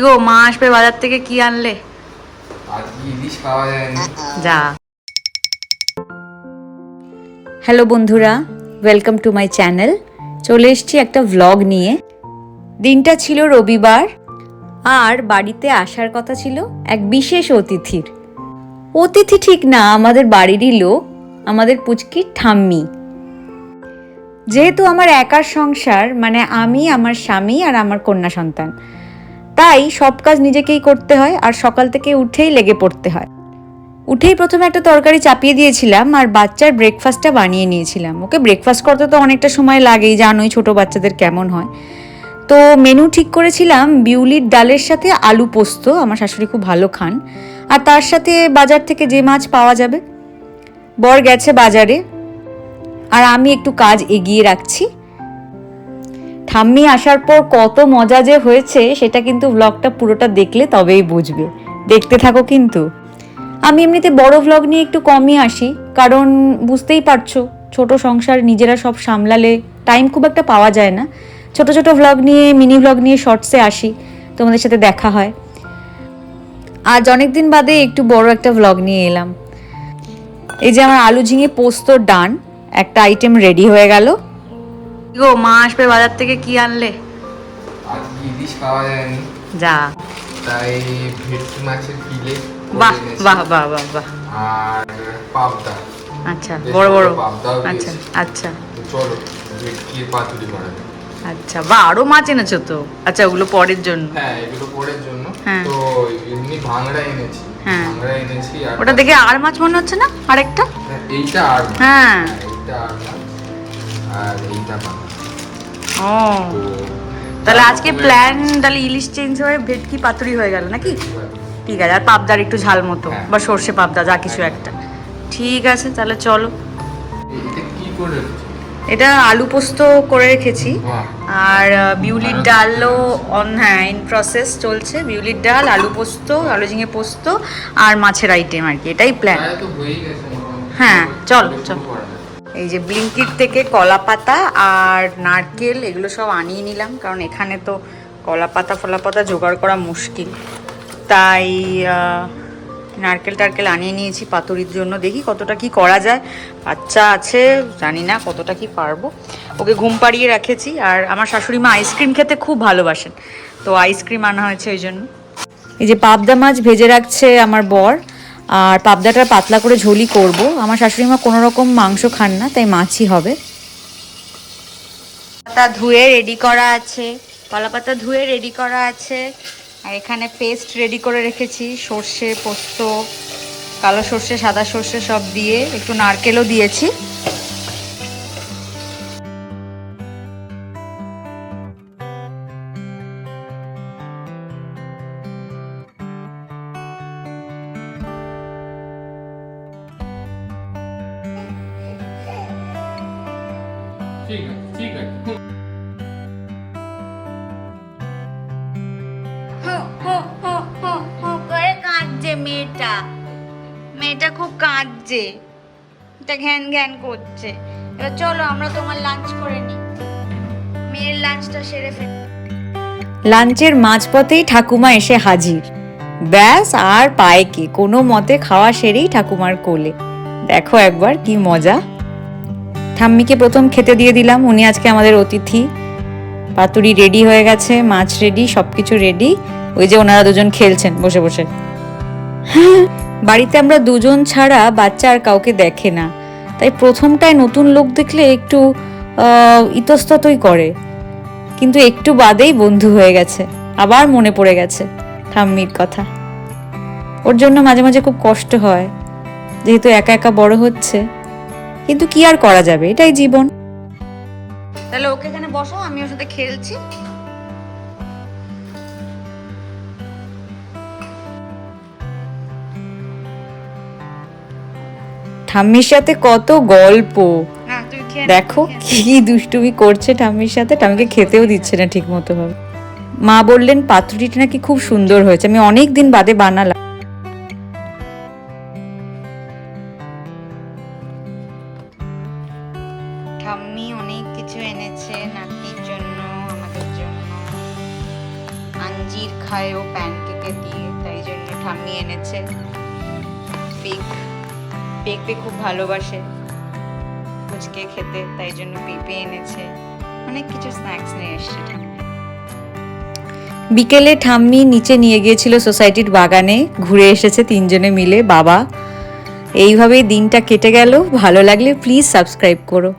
গো মা আসবে বাজার থেকে কি আনলে? যা। হ্যালো বন্ধুরা ওয়েলকাম টু মাই চ্যানেল চলে এসেছি একটা ভ্লগ নিয়ে। দিনটা ছিল রবিবার আর বাড়িতে আসার কথা ছিল এক বিশেষ অতিথির। অতিথি ঠিক না আমাদের বাড়িরই লোক আমাদের পুচকির ঠাম্মি। যেহেতু আমার একার সংসার মানে আমি আমার স্বামী আর আমার কন্যা সন্তান। তাই সব কাজ নিজেকেই করতে হয় আর সকাল থেকে উঠেই লেগে পড়তে হয়। উঠেই প্রথমে একটা তরকারি চাপিয়ে দিয়েছিলাম আর বাচ্চার ব্রেকফাস্টটা বানিয়ে নিয়েছিলাম। ওকে ব্রেকফাস্ট করতে তো অনেকটা সময় লাগেই, জানোই ছোট বাচ্চাদের কেমন হয়। তো মেনু ঠিক করেছিলাম, বিউলির ডালের সাথে আলু পোস্ত, আমার শাশুড়ি খুব ভালো খান। আর তার সাথে বাজার থেকে যে মাছ পাওয়া যাবে। বর গেছে বাজারে। আর আমি একটু কাজ এগিয়ে রাখছি। ঠাম্মি আসার পর কত মজা যে হয়েছে, সেটা কিন্তু ব্লগটা পুরোটা দেখলে তবেই বুঝবে। দেখতে থাকো কিন্তু। আমি এমনিতে বড় ভ্লগ নিয়ে একটু কমই আসি, কারণ বুঝতেই পারছ, ছোট সংসার নিজেরা সব সামলালে টাইম খুব একটা পাওয়া যায় না। ছোট ছোট ভ্লগ নিয়ে মিনি ভ্লগ নিয়ে শর্টসে আসি, তোমাদের সাথে দেখা হয়। আজ অনেক দিন বাদে একটু বড় একটা ভ্লগ নিয়ে এলাম। এই যে আমার আলু ঝিঙে পোস্ত ডান, একটা আইটেম রেডি হয়ে গেল। গো মা আসবে বাজার থেকে কি আনলে? ইলিশ যায়নি। যা। তাই ভেটকি মাছের বাহ বাহ বাহ বাহ বাহ। আর পাবদা। আচ্ছা বড় বড়। আচ্ছা আচ্ছা। চলো ভেটকির পাতুরি করা আচ্ছা বা আরও মাছ এনেছো তো? আচ্ছা ওগুলো পরের জন্য। হ্যাঁ এগুলো পরের জন্য। হ্যাঁ। তো এমনি ভাঙড়া এনেছি। হ্যাঁ। ভাঙড়া এনেছি আর ওটা দেখে আর মাছ মনে হচ্ছে না? আরেকটা? হ্যাঁ, এইটা আর হ্যাঁ। এইটা আর আর এইটা ও তাহলে আজকে প্ল্যান তাহলে ইলিশ চেঞ্জ হয়ে ভেটকি পাতুরি হয়ে গেল নাকি? ঠিক আছে আর পাবদার একটু ঝাল মতো হ্যাঁ। বা সর্ষে পাবদা যা কিছু একটা। ঠিক আছে তাহলে চলো। এটা আলু পোস্ত করে রেখেছি। আর বিউলির ডালও অন হ্যাঁ ইন প্রসেস চলছে। বিউলির ডাল আলু পোস্ত আলু ঝিঙে পোস্ত আর মাছের আইটেম আর কি এটাই প্ল্যান। হ্যাঁ, চল, চল। এই যে ব্লিঙ্কিট থেকে কলা পাতা আর নারকেল, এগুলো সব আনিয়ে নিলাম, কারণ এখানে তো কলা পাতা ফলা পাতা জোগাড় করা মুশকিল। তাই নারকেল টারকেল আনিয়ে নিয়েছি পাতুরির জন্য। দেখি কতটা কি করা যায়। বাচ্চা আছে, জানি না কতটা কি পারব। ওকে ঘুম পাড়িয়ে রেখেছি, আর আমার শাশুড়ি মা আইসক্রিম খেতে খুব ভালোবাসেন। তো আইসক্রিম আনা হয়েছে ওই জন্য। এই যে পাবদা মাছ ভেজে রাখছে আমার বর। আর পাবদাটা পাতলা করে ঝোলি করব। আমার শাশুড়ি মা কোনো রকম মাংস খান না, তাই মাছই হবে। পাতা ধুয়ে রেডি করা আছে। কলা পাতা ধুয়ে রেডি করা আছে। আর এখানে পেস্ট রেডি করে রেখেছি। সর্ষে, পোস্ত, কালো সর্ষে, সাদা সর্ষে সব দিয়ে একটু নারকেলও দিয়েছি। ঠিক আছে ঠিক আছে। করে কাঁদছে মেয়েটা। মেয়েটা খুব কাঁদছে। এটা ঘ্যান ঘ্যান করছে। এবার চলো আমরা তোমার লাঞ্চ করে নিই। মেয়ের লাঞ্চটা সেরে ফেলি। লাঞ্চের মাঝপথেই ঠাকুমা এসে হাজির। ব্যাস আর পায় কি? কোনো মতে খাওয়া সেরেই ঠাকুমার কোলে। দেখো একবার কি মজা। ঠাম্মিকে প্রথম খেতে দিয়ে দিলাম। উনি আজকে আমাদের অতিথি। পাতুরি রেডি হয়ে গেছে, মাছ রেডি সব কিছু রেডি ওই যে ওনারা দুজন খেলছেন বসে বসে। বাড়িতে আমরা দুজন ছাড়া বাচ্চা আর কাউকে দেখে না। তাই প্রথমটায় নতুন লোক দেখলে একটু ইতস্ততই করে। কিন্তু একটু বাদেই বন্ধু হয়ে গেছে। আবার মনে পড়ে গেছে ঠাম্মির কথা। ওর জন্য মাঝে মাঝে খুব কষ্ট হয়। যেহেতু একা একা বড় হচ্ছে। কিন্তু কি আর করা যাবে? এটাই জীবন। তাহলে ওকে এখানে বসো আমি ওর সাথে খেলছি। ঠাম্মির সাথে কত গল্প। নে, দেখো কি দুষ্টুমি করছে ঠাম্মির সাথে। ঠাম্মিকে খেতেও দিচ্ছে না ঠিক মতো ভাবে মা বললেন পাতুরিটা নাকি খুব সুন্দর হয়েছে। আমি অনেক দিন বাদে বানালাম। ঠাম্মি অনেক কিছু এনেছে নাতির জন্য, আমাদের জন্য। আঞ্জির খায় ও প্যানকেকে দিয়ে, তাই জন্য ঠাম্মি এনেছে। পিক পেঁপে খুব ভালোবাসে। ফুচকে খেতে, তাই জন্য পেঁপে এনেছে। অনেক কিছু স্ন্যাক্স নিয়ে এসছে বিকেলে ঠাম্মি নিচে নিয়ে গিয়েছিল সোসাইটির বাগানে, ঘুরে এসেছে তিনজনে মিলে, বাবা। এইভাবেই দিনটা কেটে গেল। ভালো লাগলে প্লিজ সাবস্ক্রাইব করো।